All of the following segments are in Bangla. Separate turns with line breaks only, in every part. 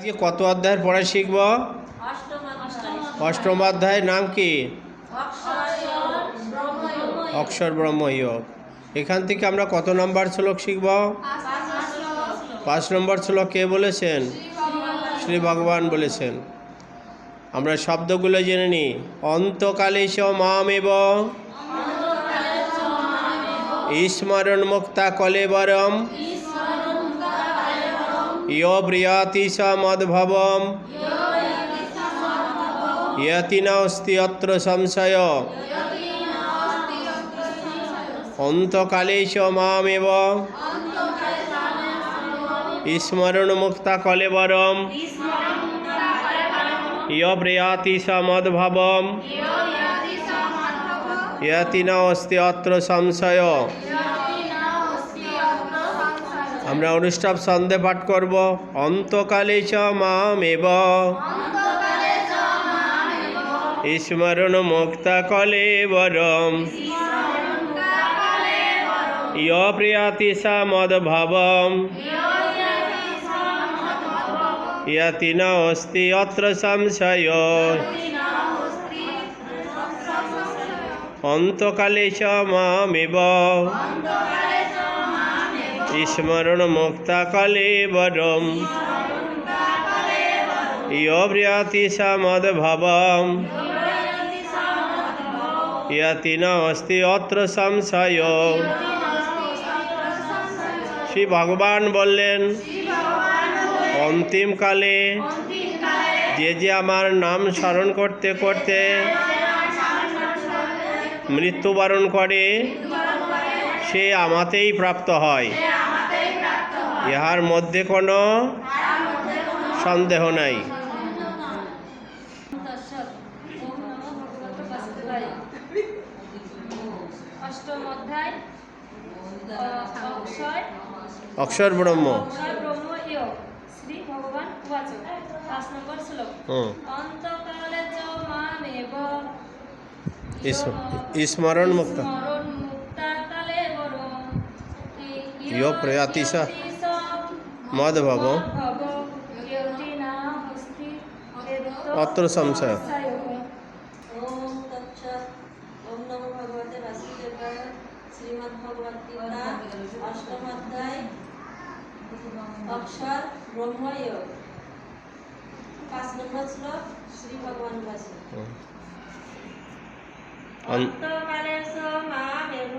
আজকে কত অধ্যায়ের পড়া শিখব? অষ্টম অধ্যায়ের নাম কি? অক্ষর ব্রহ্ম যোগ এখান থেকে আমরা কত নম্বর শ্লোক শিখব? পাঁচ নম্বর শ্লোক কে বলেছেন? শ্রী ভগবান বলেছেন। আমরা শব্দগুলো জেনে নিই অন্তকালে চ মামেব। স্মরণ মুক্তা কলেবরম। ইয় প্রিয়াতি স অত্র সংশয়। অন্তকালে মামেব। স্মরণ মুক্তা কলেবরম। ইয় প্রিয়াতি স অত্র সংশয়। আমরা অনুষ্ঠান সন্ধে পাঠ করব। অন্তকালে চ মামেব স্মরণ মুক্তা কলে বরম। ইয় প্রিয়াতি সা মদ্ভবম। ইয়তি ন অস্তি অত্র সংশয়। অন্তকালে চ মামেব স্মরণ মুক্তা কালে বরম। ইয় প্রিয়াতি সা মদ্ভবম ইয়তি ন অস্তি অত্র সংশয়। শ্রী ভগবান বললেন অন্তিমকালে যে যে আমার নাম স্মরণ করতে করতে মৃত্যুবরণ করে, সে আমাতেই প্রাপ্ত হয়। ইহার মধ্যে কোনো সন্দেহ নাই। অক্ষর ব্রহ্ম।
অক্ষয় ব্রহ্ম শ্রী ভগবান পাঁচ নম্বর শ্লোক অন্তকালে চ মামেব
ইস- স্মরণ মুক্ত
স্মরণ মুক্তা কালে বর
ইয় প্রয়াতি সা মদ্ভব অত্র সংশয়
ওম তৎসৎ ওম নমো ভগবতে বাসুদেবায় শ্রীমদ্ ভগবত গীতা অষ্টম অধ্যায় অক্ষর ব্রহ্ময় পাঁচ নম্বর শ্লোক শ্রী ভগবান।
অন-
অন্তকালে মামেভ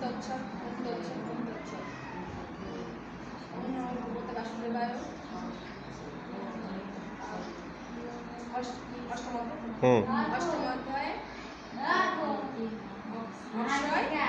তৎসৎ ওম তৎসৎ ওম তৎসৎ ওম নমো ভগবতে বাসুদেবায় অষ্ট- অষ্টম অধ্যায়।
হুম
অষ্টম অধ্যায় অক্ষয়
অক্ষর ব্রহ্ম
অক্ষয় অক্ষয় ব্রহ্ম পাঁচ নম্বর শ্লোক শ্রী ভগবান অন্তে কালেন স মামেব বিসমরমে মুক্তা কলে